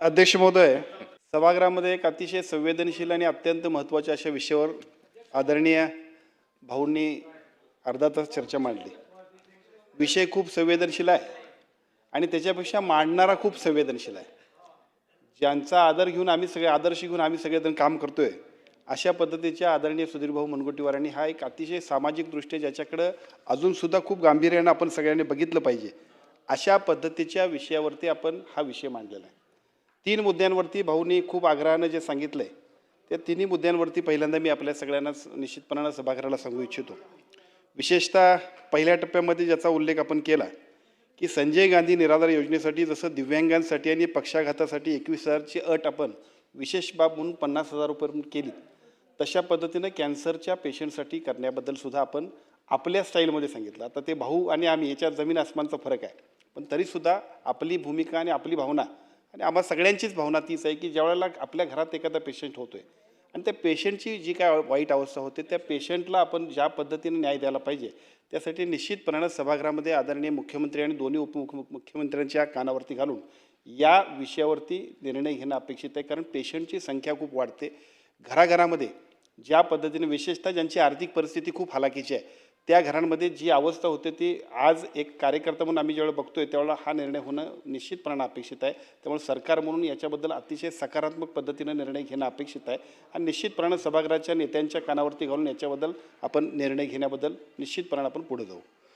अध्यक्ष महोदय सभागृहामध्ये एक अतिशय संवेदनशील आणि अत्यंत महत्त्वाच्या अशा विषयावर आदरणीय भाऊंनी अर्धा तास चर्चा मांडली. विषय खूप संवेदनशील आहे आणि त्याच्यापेक्षा मांडणारा खूप संवेदनशील आहे. ज्यांचा आदर घेऊन आम्ही सगळे आदर्श घेऊन आम्ही सगळेजण काम करतोय अशा पद्धतीच्या आदरणीय सुधीरभाऊ मुनगंटीवारांनी हा एक अतिशय सामाजिक दृष्ट्या ज्याच्याकडं अजूनसुद्धा खूप गांभीर्यानं आपण सगळ्यांनी बघितलं पाहिजे अशा पद्धतीच्या विषयावरती आपण हा विषय मांडलेला आहे. तीन मुद्द्यांवरती भाऊनी खूप आग्रहानं जे सांगितलं आहे त्या तिन्ही मुद्द्यांवरती पहिल्यांदा मी आपल्या सगळ्यांना निश्चितपणानं सभागृहाला सांगू इच्छितो. विशेषतः पहिल्या टप्प्यामध्ये ज्याचा उल्लेख आपण केला की संजय गांधी निराधार योजनेसाठी जसं दिव्यांगांसाठी आणि पक्षाघातासाठी एकवीस हजारची अट आपण विशेष बाब म्हणून पन्नास हजार रुपये केली तशा पद्धतीनं कॅन्सरच्या पेशंटसाठी करण्याबद्दल सुद्धा आपण आपल्या स्टाईलमध्ये सांगितलं. आता ते भाऊ आणि आम्ही याच्यात जमीन आसमानचा फरक आहे पण तरीसुद्धा आपली भूमिका आणि आपली भावना आणि आम्हा सगळ्यांचीच भावना तीच आहे की ज्यावेळेला आपल्या घरात एखादा पेशंट होतो आहे आणि त्या पेशंटची जी काय वाईट अवस्था होते त्या पेशंटला आपण ज्या पद्धतीने न्याय द्यायला पाहिजे त्यासाठी निश्चितपणानं सभागृहामध्ये आदरणीय मुख्यमंत्री आणि दोन्ही उपमुख्यमंत्र्यांच्या कानावरती घालून या विषयावरती निर्णय घेणं अपेक्षित आहे. कारण पेशंटची संख्या खूप वाढते. घराघरामध्ये ज्या पद्धतीने विशेषतः ज्यांची आर्थिक परिस्थिती खूप हालाकीची आहे त्या घरांमध्ये जी अवस्था होते ती आज एक कार्यकर्ता म्हणून आम्ही ज्यावेळेला बघतोय त्यावेळेला हा निर्णय होणं निश्चितपणानं अपेक्षित आहे. त्यामुळे सरकार म्हणून याच्याबद्दल अतिशय सकारात्मक पद्धतीनं निर्णय घेणं अपेक्षित आहे. आणि निश्चितपणानं सभागृहाच्या नेत्यांच्या कानावरती घालून याच्याबद्दल आपण निर्णय घेण्याबद्दल निश्चितपणानं आपण पुढे जाऊ.